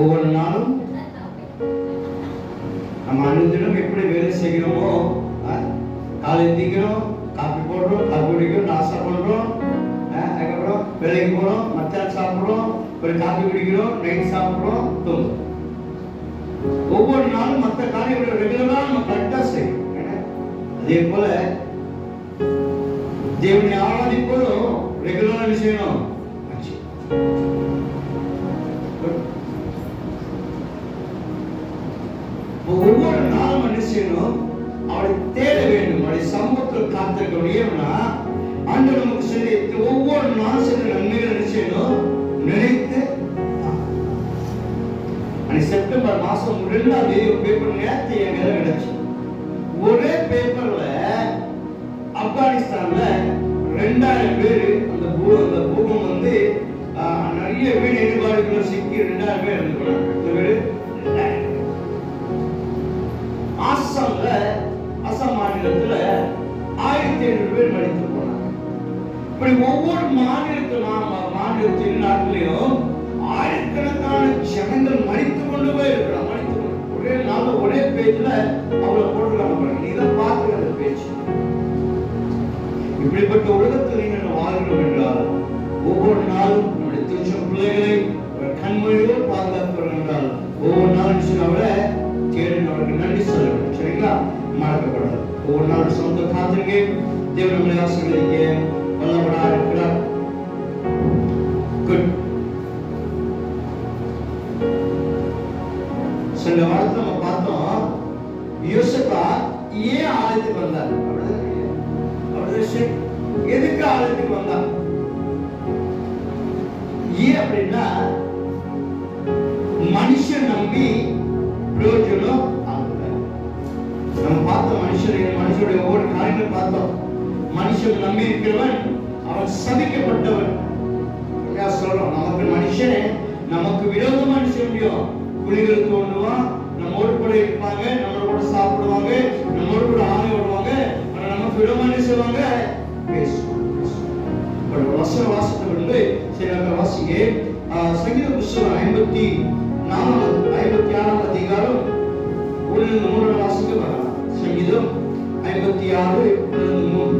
ஒவ்வொரு நாளும் நம்ம அனுதினம் எப்படி வேலை செய்கிறோமோ ஆ, காலை எந்திக்கிறோம் காப்பி போடுறோம் காப்பி குடிக்கிறோம் நாசா பண்றோம் அதுக்கப்புறம் வேலைக்கு போறோம் மத்தியானம் சாப்பிடுறோம் ஒரு காப்பி குடிக்கிறோம் நைட் சாப்பிடுறோம் தூங்குறோம் ஒவ்வொரு நாளும் மற்ற காரியங்களை ரெகுலராக நம்ம கரெக்டாக செய்யணும். அதே போல தேவனை ஆராதிப்பதும் ரெகுலரா என்ன செய்யணும்? செய்யணும் அவளை தேட வேண்டும் அவளை சமூகத்தில் காத்திருக்க முடியும்னா அன்று நமக்கு சொல்லி ஒவ்வொரு நாளும் சில நன்மைகள் என்ன செய்யணும் நினைத்து அன்னைக்கு செப்டம்பர் மாசம் ரெண்டாம் தேதி ஒரு பேப்பர் நேரத்தை என் கையில கிடைச்சு. ஒரே பேப்பர்ல ஆப்கானிஸ்தான்ல ரெண்டாயிரம் பேர் அந்த பூ அந்த பூகம் வந்து ஆஹ், நிறைய வீடு இடுபாடுகளை சிக்கி ரெண்டாயிரம் பேர் இப்படிப்பட்ட உலகத்தில் நீங்கள் வாழ்கிறோம் என்றால் ஒவ்வொரு நாளும் நம்முடைய திருச்சம் பிள்ளைகளை கண்மொழியோடு பாதுகாக்கிறோம் என்றால் ஒவ்வொரு நாளும் சரி தேடி அவருக்கு நன்றி சொல்ல வேண்டும் சரிங்களா? மறக்கப்படாது. ஒவ்வொரு நாளும் சொந்த காத்திருக்கேன் தேவன் நம்மளை ஆசிரியர் வல்லவரா இருக்கிறார் குட் நம்ம பார்த்தோம் மனுஷன் மனுஷனுடைய ஒவ்வொரு காரியங்களும் பார்த்தோம். மனுஷன் நம்பி இருக்கிறவன் அவன் சபிக்கப்பட்டவன். சொல்றோம் நமக்கு மனுஷனே நமக்கு விரோதமா என்ன செய்ய முடியும்? குழிகள் தோண்டுவான் நம்மோடு கூட இருப்பாங்க நம்மளோட கூட சாப்பிடுவாங்க நம்மோடு கூட ஆணை விடுவாங்க ஆனா நமக்கு விரோதமா செய்வாங்க? வசன வாசத்தை வந்து சரி அங்க வாசிங்க. ஆஹ், சங்கீத புஸ்தகம் ஐம்பத்தி நாலாவது ஐம்பத்தி ஆறாம் அதிகாரம் ஒரு மூணு வாசிக்கு வரலாம் சங்கீதம் ஐம்பத்தி ஆறு மூணு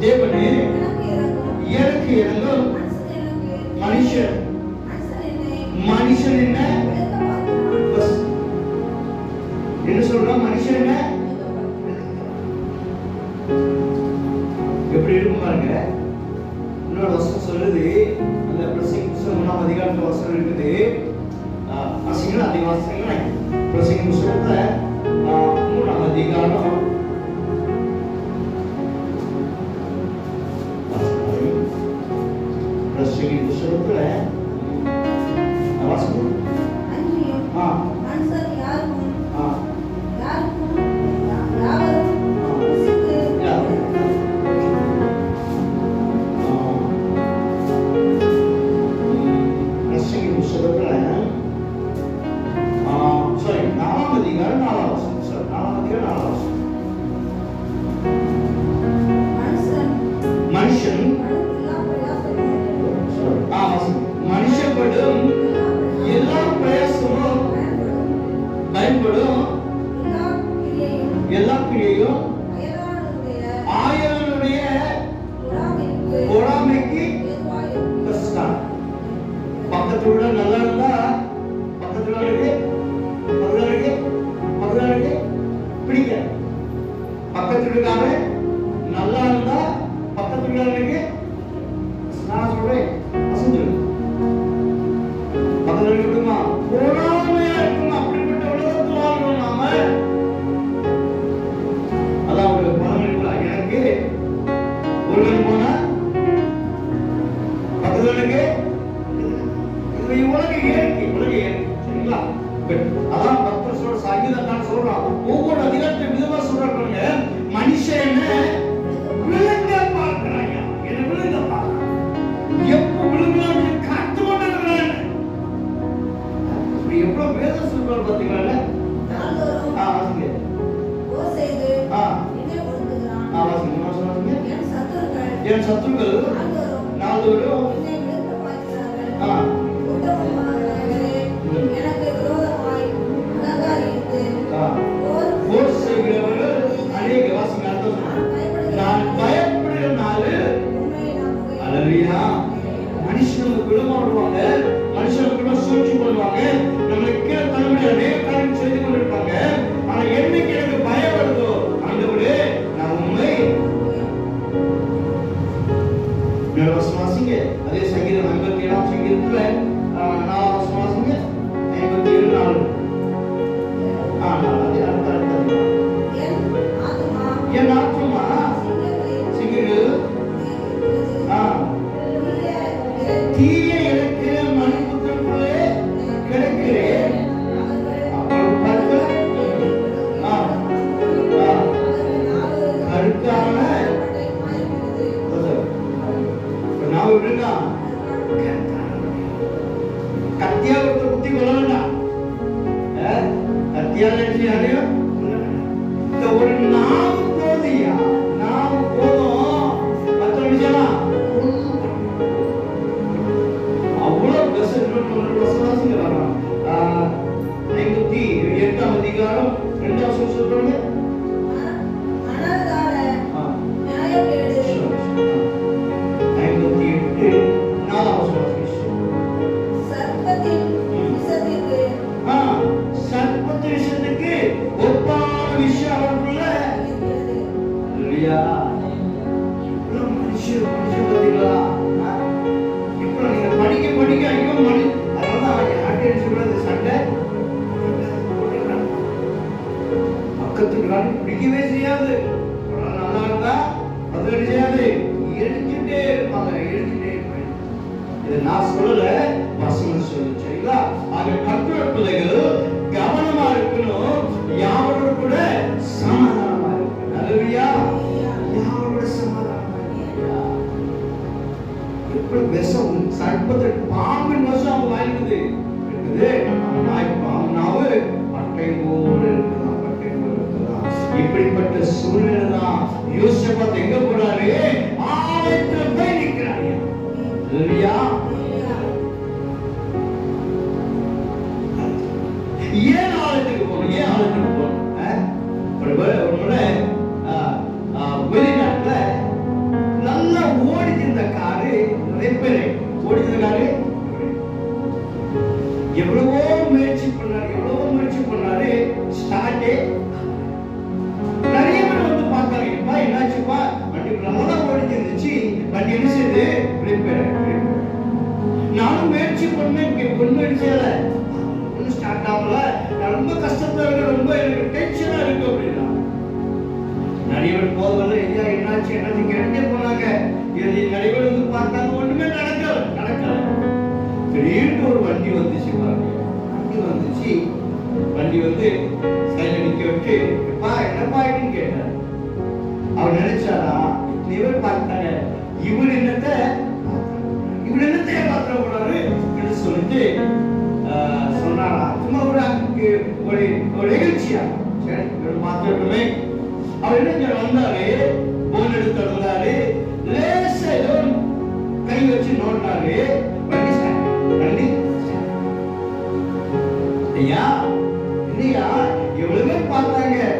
தேவனே எனக்கு இறங்கும். மனுஷன் மனுஷன். என்னை என்ன? சொல்றான் மனுஷன் என்ன? எப்படி இருக்கும் பாருங்க. இன்னொரு வசனம் சொல்லுது. அந்த பிரசங்க புஸ்தகம் அதிகாரத்துல வசனம் இருக்குது. ஆஹ், வாசிங்களா அதிக வாசனங்களா being so glad. நல்லா என்ன சொன்னாங்க என் ஆச்சு என்ன கெட்டே போனாங்க. இதை நடைபெற வந்து பார்த்தாங்க ஒண்ணுமே நடக்கல நடக்கல திடீர்னு ஒரு வண்டி வந்துச்சு வண்டி வந்துச்சு. வண்டி வந்து சைட்ல நிக்க எப்பா என்னப்பா ஆயிடுன்னு கேட்டார். அவர் நினைச்சாரா இத்தனை பேர் பார்த்தாங்க. இவர் என்னத்த இவர் என்னத்த ஏமாத்திர போனாரு அப்படின்னு சொல்லிட்டு சொன்னாரா. சும்மா ஒரு ஒரு நிகழ்ச்சியா? சரி அவர் என்ன வந்தாரு. எடுத்து தொடர்ந்தாரு லேசா கை வச்சு நோட்டாரு பண்ணி ஐயா இல்லையா எவ்வளவு பார்த்தாங்க.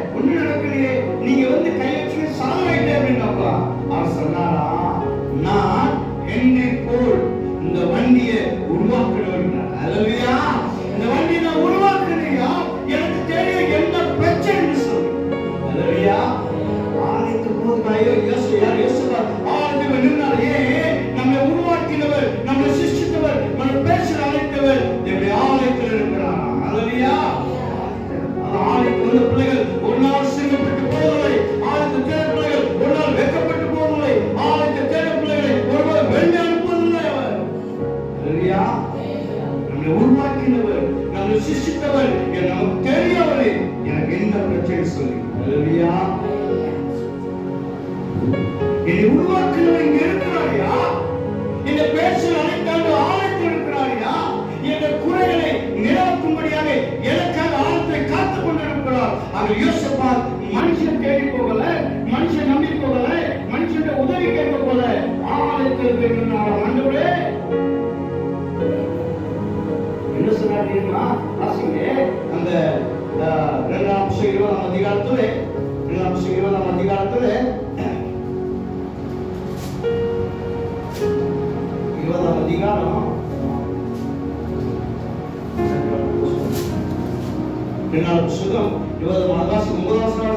அதில் யோசிப்பா மனுஷன் தேடி போகல மனுஷன் நம்பி போகல மனுஷன் உதவி கேட்க போல ஆலயத்தில் பெண்கள் ஆண்டவரே. என்ன சொன்னாருன்னா வாசிங்க. அந்த ரெண்டாம் அம்சம் இருபதாம் அதிகாரத்துல ரெண்டாம் அம்சம் இருபதாம் அதிகாரத்துல இருபதாம் அதிகாரம். ஒன்பதாம் வசனம் எங்கள்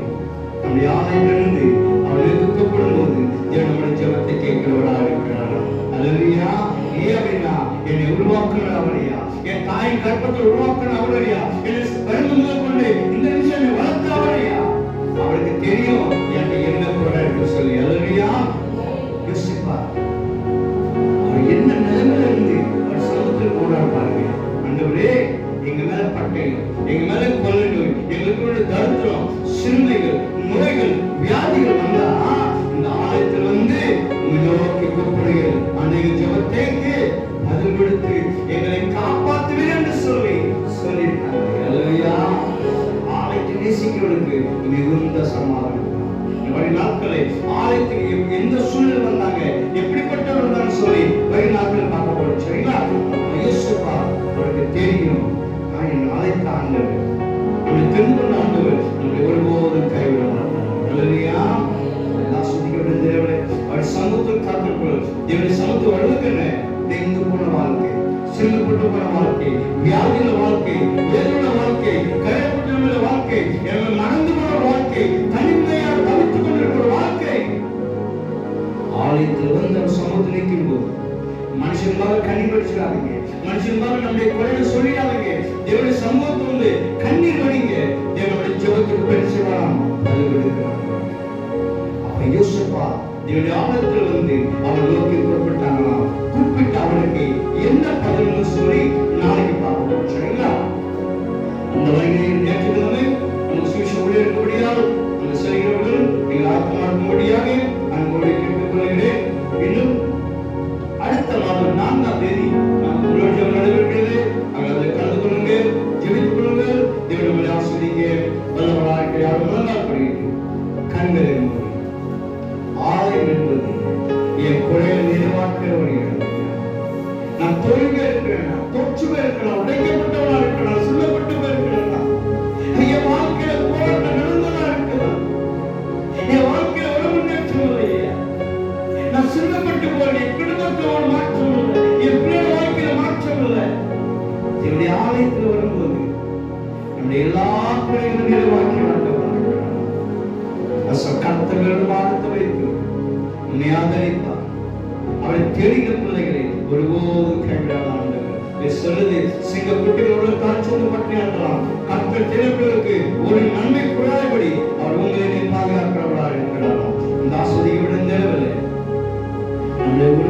யோசேப்பாத்துக்கு தெரியும் நம்முடைய ஆலயத்திலிருந்து அவன் எதிர்க்கப்படும் போது நம்முடைய ஜபத்தை கேட்கிறவராக இருக்கிறார் அல்லையா ஏ அப்படின்னா என்னை உருவாக்குற அவரையா? என் தாயின் கற்பத்தை உருவாக்குற அவரையா? என்னை பிறந்து முதல் கொண்டு இந்த விஷயம் வளர்த்த அவரையா? அவருக்கு தெரியும் என்னை என்ன குறை இருக்கு சொல்லி. அல்லையா யோசிப்பார் அவர் என்ன நிலைமையில இருந்து அவர் சமத்தில் போனார் பாருங்க. ஆண்டவரே எங்க மேல பட்டயம் எங்க மேல கொள்ளை எங்களுக்கு தருத்திரம் சிறுமைகள் முறைகள் வியாதிகள் வந்தா இந்த ஆலயத்தில் வந்து உங்களை நோக்கி கூப்பிடுங்கள் அநேக ஜபத்தைக்கு பதில் கொடுத்து எங்களை காப்பாற்றுவேன் என்று சொல்லி சொல்லியிருக்காங்க. ஆலயத்தை நேசிக்கிறவனுக்கு மிகுந்த சமாதானம். வழி நாட்களை ஆலயத்துக்கு எந்த சூழ்நிலை வந்தாங்க எப்படிப்பட்டவர் வந்தாங்க சொல்லி வழி நாட்கள் பார்க்க போறோம். சரிங்களா? அவருக்கு தெரியும் நான் என் அழைத்த ஆண்டவர். நம்மை வடிச்சிடாதீங்க நம்முடைய குறையை சொல்லிடாதீங்க. தேவனுடைய சமூகத்தை வந்து கண்ணீர் வடிங்க. தேவனுடைய ஜெபத்துக்கு பெருசுலாம் அது விடுகிறார் அப்ப யோசிப்பா தேவனுடைய ஆலயத்தில் வந்து அவர் நோக்கி குறையை நிறைவாக்க நான் இருக்கிறேன் இருக்கிறேன் உடைக்கப்பட்டவனா இருக்கிறேன்.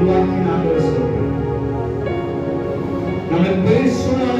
உருவாக்கினாங்க நம்ம பேசுவாங்க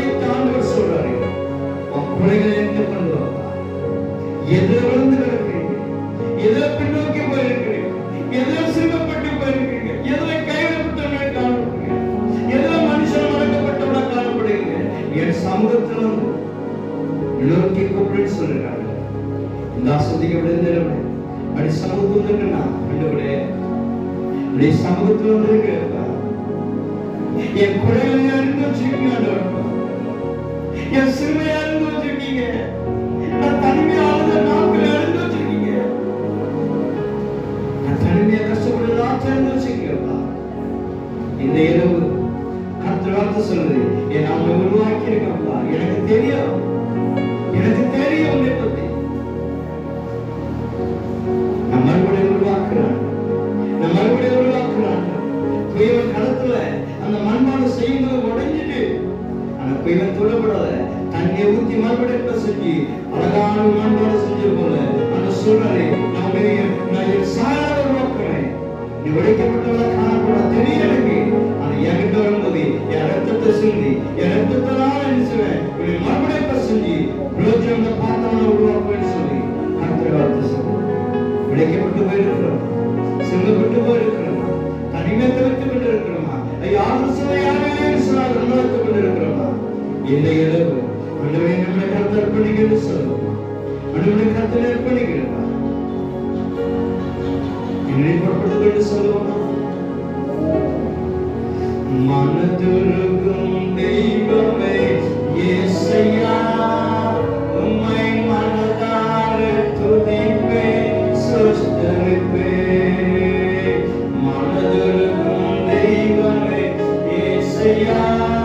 Yeah.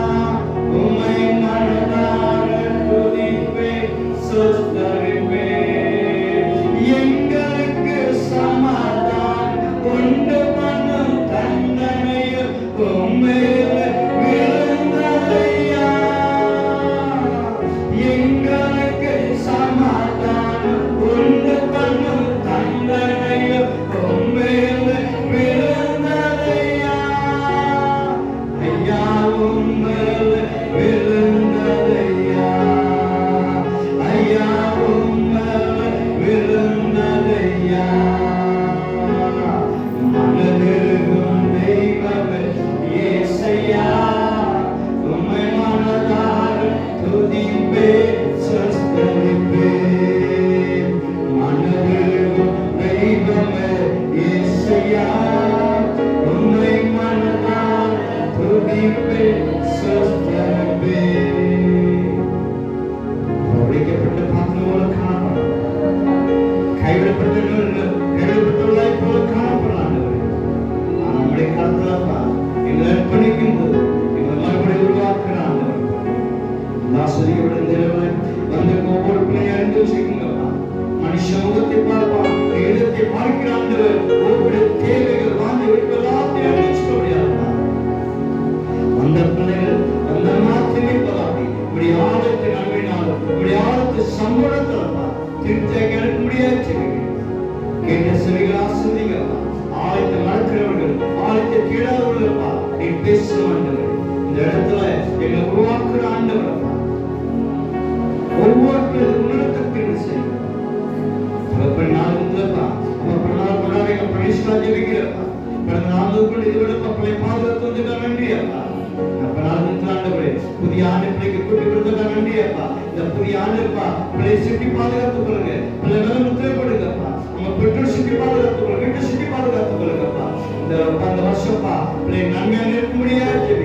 சுற்றி பாதுகாத்துக் கொள்ளுங்க பிள்ளைகளை தேவைப்படுங்கப்பா நம்ம பெற்றோர் சுற்றி பாதுகாத்துக் கொள்ளுங்க வீட்டை சுற்றி பாதுகாத்துக் கொள்ளுங்கப்பா இந்த பத்து வருஷம்ப்பா பிள்ளை நன்மையாக இருக்கும்படியா இருக்கு